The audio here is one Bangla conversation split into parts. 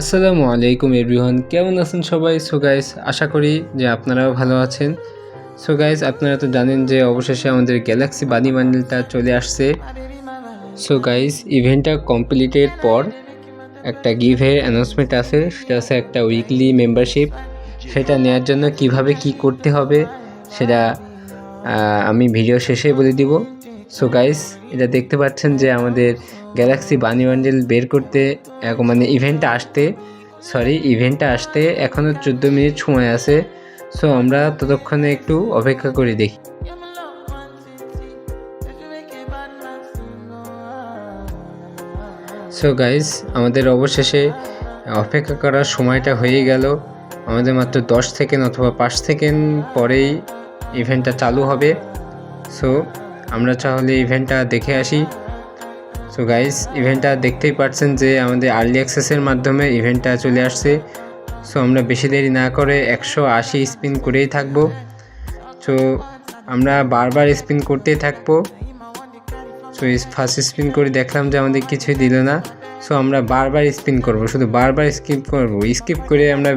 আসসালামু আলাইকুম এভরিওয়ান, কেমন আছেন সবাই? সো গাইস আশা করি যে আপনারাও ভালো আছেন। সো গাইস আপনারা তো জানেন যে অবশেষে আমাদের গ্যালাক্সি বানি বান্ডেলটা চলে আসছে। সো গাইস ইভেন্টটা কমপ্লিটের পর একটা গিভের অ্যানাউন্সমেন্ট আছে, সেটা আছে একটা উইকলি মেম্বারশিপ সেটা নেওয়ার জন্য কীভাবে কি করতে হবে, সেটা আমি ভিডিও শেষে বলে দিব। সো গাইস এটা দেখতে পাচ্ছেন যে আমাদের গ্যালাক্সি বানি বান্ডেল বের করতে এক- মানে ইভেন্টটা আসতে সরি ইভেন্টটা আসতে এখনও চোদ্দ মিনিট সময় আছে। সো আমরা ততক্ষণে একটু অপেক্ষা করে, দেখি। সো গাইস আমাদের অবশেষে অপেক্ষা করার সময়টা হয়ে গেল। আমাদের মাত্র দশ সেকেন্ড অথবা পাঁচ সেকেন্ড পরেই ইভেন্টটা চালু হবে। সো আমরা তাহলে ইভেন্টটা দেখে আসি। সো গাইস ইভেন্টটা দেখতেই পাচ্ছেন যে আমাদের আর্লি অ্যাক্সেসের মাধ্যমে ইভেন্টটা চলে আসছে। সো আমরা বেশি দেরি না করে একশো আশি স্পিন করেই থাকব। সো আমরা বারবার স্পিন করতেই থাকব। সো ফার্স্ট স্পিন করে দেখলাম যে আমাদের কিছুই দিল না। সো আমরা বারবার স্পিন করব, শুধু বারবার স্কিপ করব। স্কিপ করে আমরা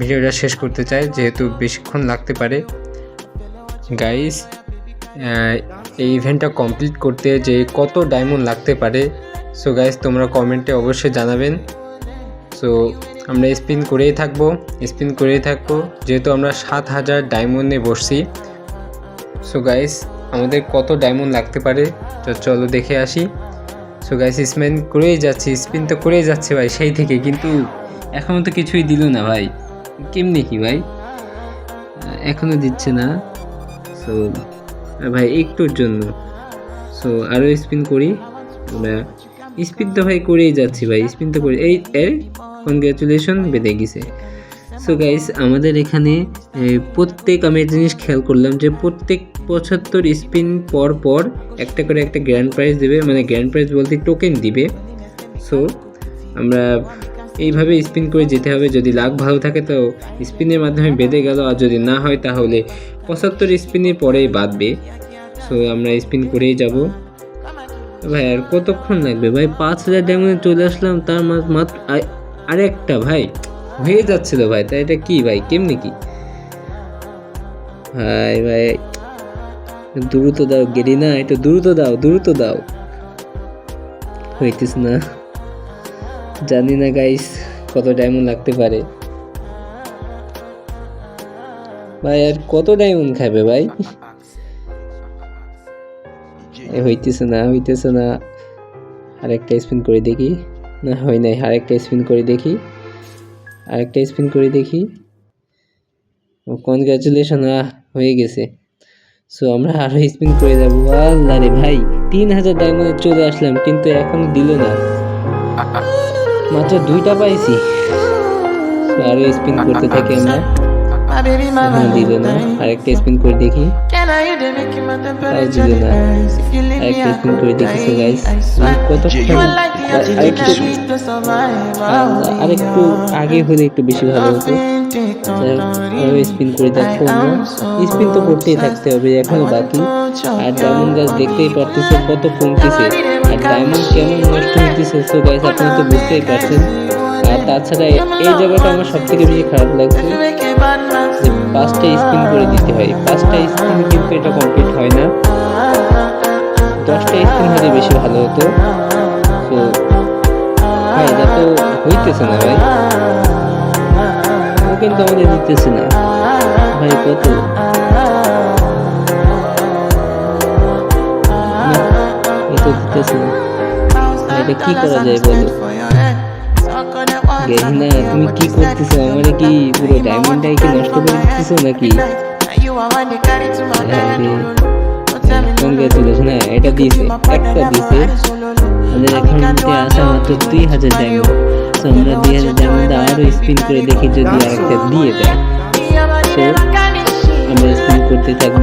ভিডিওটা শেষ করতে চাই, যেহেতু বেশিক্ষণ লাগতে পারে। গাইস এই ইভেন্টটা কমপ্লিট করতে যে কত ডায়মন্ড লাগতে পারে সো গাইস তোমরা কমেন্টে অবশ্যই জানাবেন। সো আমরা স্পিন করেই থাকব স্পিন করেই থাকব, যেহেতু আমরা সাত হাজার ডায়মন্ডে বসছি। সো গাইস আমাদের কত ডায়মন্ড লাগতে পারে, তো চলো দেখে আসি। সো গাইস স্পিন করেই যাচ্ছি স্পিন তো করেই যাচ্ছে ভাই, সেই থেকে, কিন্তু এখনও তো কিছুই দিল না ভাই। কেমনি কি ভাই? এখনও দিচ্ছে না। সো ভাই, একটুর জন্য। সো আরও স্পিন করি। আমরা স্পিন তো ভাই করেই যাচ্ছি ভাই স্পিন তো করে এই এ কনগ্রাচুলেশন বেঁধে গেছে। সো গাইস আমাদের এখানে প্রত্যেক আমি জিনিস খেয়াল করলাম যে প্রত্যেক পঁচাত্তর স্পিন পর পর একটা করে একটা গ্র্যান্ড প্রাইজ দিবে। মানে গ্র্যান্ড প্রাইজ বলতে টোকেন দিবে। সো আমরা এইভাবে স্পিন করে যেতে হবে। যদি লাক ভালো থাকে তো স্পিনের মাধ্যমে বেঁধে গেল, আর যদি না হয় তাহলে পঁচাত্তর স্পিনের পরেই বাঁধবে। সো আমরা স্পিন করেই যাব। ভাই, আর কতক্ষণ লাগবে? ভাই, পাঁচ হাজার ডায়মন্ডে চলে আসলাম, তার মাত্র আরেকটা ভাই, হয়ে যাচ্ছিল ভাই, তা এটা কি ভাই, কেমনি কি? ভাই ভাই, দ্রুত দাও গেরি না এটা দ্রুত দাও দ্রুত দাও। হইতেছ না। জানি না গাইস কত ডায়মন্ড লাগতে পারে। ভাই, আর কত ডায়মন্ড খাবে ভাই? হইতেছে না হইতেছে না। আরেকটা স্পিন করে দেখি। না, হয় নাই, আরেকটা স্পিন করে দেখি। আরেকটা স্পিন করে দেখি। ও কনগ্রাচুলেশন হয়ে গেছে। সো আমরা আরও স্পিন করে যাব। আল্লাহ রে ভাই, তিন হাজার ডায়মন্ডে চলে আসলাম, কিন্তু এখনও দিল না। মাত্র দুইটা পাইছি। আরও স্পিন করতে থাকি আমরা। দিল না আরেকটা স্পিন করে দেখি। Can I hear the making my তাও দিল না rise? If you leave me, আরেকটা স্পিন করে could গাইস কতক্ষণ? You are like the oxygen আরেকটু I need to survive. আল্লাহ, আরেকটু আগে হলে একটু বেশি ভালো হতো। স্পিন করে তো করতেই থাকতে হবে এখনও বাকি। আর ডায়মন্ড গাছ দেখতেই পারতেছে কত কমতেছে। আর ডায়মন্ড কেমন? নষ্ট হইতেছে সো গাইস আপনারা তো বুঝতেই পারছেন। আর তাছাড়া এই জায়গাটা আমার সব থেকে বেশি খারাপ লাগছে। যে পাঁচটা স্পিন করে দিতে হয়। পাঁচটা স্পিন কিন্তু এটা কমপ্লিট হয় না। দশটা স্পিন হলে বেশি ভালো হতো। তো ভাই, এটা তো হইতেছে না ভাই। ও কিন্তু আমাদের দিতেছে না। ভাই, কত? তো এটা কি করা যায় বলো? গেহিনা, তুমি কি করতেছো? আমার কি পুরো ডায়মন্ডটাই কি নষ্ট করে দিতেছো নাকি? কনগ্রাচুলেশন হ্যাঁ এটা দিয়েছে, একটা দিয়েছে। আসা দুই হাজার ডায়মন্ড তো আমরা দুই হাজার ডায়মন্ড আরও স্পিন করে দেখি যদি আরেকটা দিয়ে দেয়। আমরা স্পিন করতে থাকব।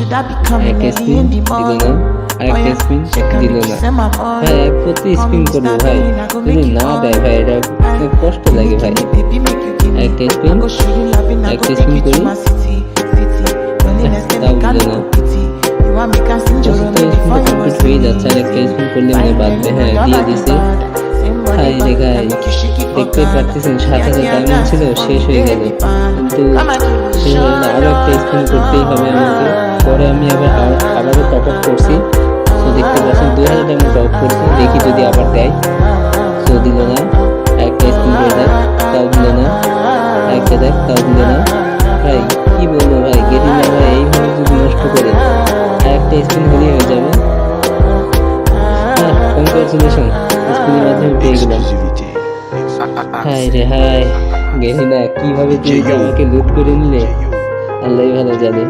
একটা স্পিন দিল না আরেকটা স্পিন দিল না এক প্রতি স্পিন করব ভাই যদি না দেয় ভাই এটা কষ্ট লাগে ভাই একটা স্পিন একটা স্পিন করি তাও দিল না কমপ্লিট হয়ে যাচ্ছে আর একটা স্পিন করলে মনে বাঁধবে হ্যাঁ দিয়ে দিছে হাই রে গাই দেখতে পারতেছেন সাত হাজার ডায়মন্ড ছিল শেষ হয়ে গেল কিন্তু শেষ হয়ে গেলে আরও একটা স্পিন করতেই হবে আমাকে পরে আমি আবার আবার- আবারও টপ আপ করছি তো দেখতে পাচ্ছেন দুই হাজার ডায়মন্ড টপ করছি দেখি যদি আবার দেয় তো দিল না একটা স্পিন করে দেয় তাও দিল না একটা দেখ তাও দিল না ভাই কি বলব ভাই গেটিং ভাই এইভাবে যদি নষ্ট করে একটা স্পিন হলেই হয়ে যাবে হ্যাঁ কংগ্রেচুলেশন স্পিনের মাধ্যমে পেয়ে গেলাম হাই রে হাই গেলি না কীভাবে তুমি আমাকে লুট করে নিলে? আল্লাহ ভালো জানে।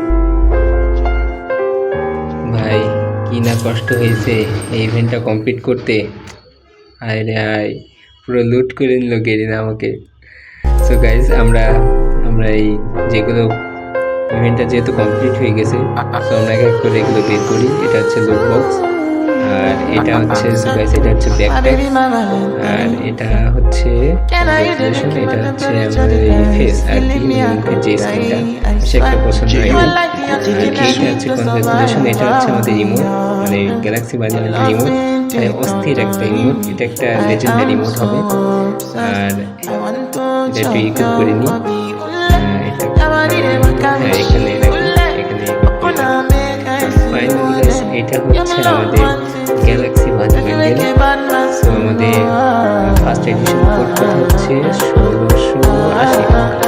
ভাই কি না কষ্ট হয়েছে এই ইভেন্টটা কমপ্লিট করতে? হায় রে হায় পুরো লুট করে নিল গেরিনা আমাকে। সো গাইজ আমরা আমরা এই যেগুলো ইভেন্টটা যেহেতু কমপ্লিট হয়ে গেছে সো আমরা এক করে এগুলো বের করি। এটা হচ্ছে লুট বক্স আর এটা হচ্ছে সো গাইজ এটা হচ্ছে ব্যাকপ্যাক আর এটা হচ্ছে এটা হচ্ছে আমাদের এই ফেস আর কি যে স্ক্রিনটা সে একটা পছন্দ এইটা হচ্ছে কনগ্রেচুলেশন এটা হচ্ছে আমাদের ইমোট মানে গ্যালাক্সি বাজারের রিমোট মানে অস্থির একটা ইমোট এটা একটা লেজেন্ডারি ইমোট হবে। আর এটা একটু ইকুইপ করে নিই হ্যাঁ এখানে এখানে এটা হচ্ছে আমাদের গ্যালাক্সি বাজার আমাদের ফার্স্ট এডিশন হচ্ছে। ষোলোশো আশি।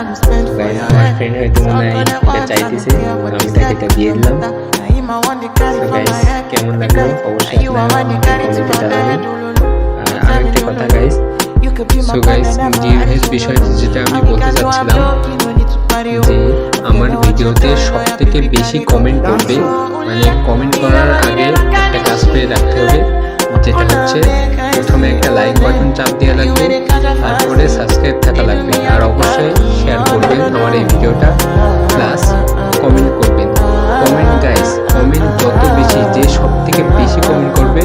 আমার ফ্রেন্ড হয়তো মনে হয় এটা চাইতেছে আমি তাকে এটা দিয়ে দিলাম গাইস কেমন লাগল অবশ্যই আপনারা জানাবেন আর আরেকটা কথা গাইস সো গাইস জিএমএস বিষয়টি যেটা আমি বলতে চাচ্ছিলাম যে আমার ভিডিওতে সব থেকে বেশি কমেন্ট করবে মানে কমেন্ট করার আগে একটা কাজ করে রাখতে হবে যেটা হচ্ছে প্রথমে একটা লাইক বাটন চাপ দেওয়া লাগবে তারপরে সাবস্ক্রাইব থাকা লাগবে আর অবশ্যই আমার এই ভিডিওটা প্লাস কমেন্ট করবেন। কমেন্ট গাইস কমেন্ট যত বেশি যে সব থেকে বেশি কমেন্ট করবে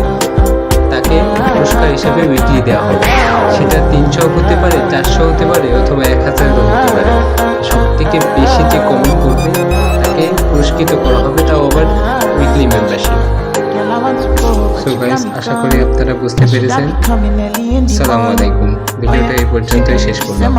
তাকে পুরস্কার হিসেবে উইকলি দেওয়া হবে। সেটা তিনশো হতে পারে চারশো হতে পারে অথবা এক হাজারও হতে পারে। সব থেকে বেশি যে কমেন্ট করবে তাকে পুরস্কৃত করা হবে তাও আবার উইকলি মেম্বারশিপ সো গাইস আশা করি আপনারা বুঝতে পেরেছেন। সালামু সালামু আলাইকুম ভিডিওটা এই পর্যন্তই শেষ করলাম।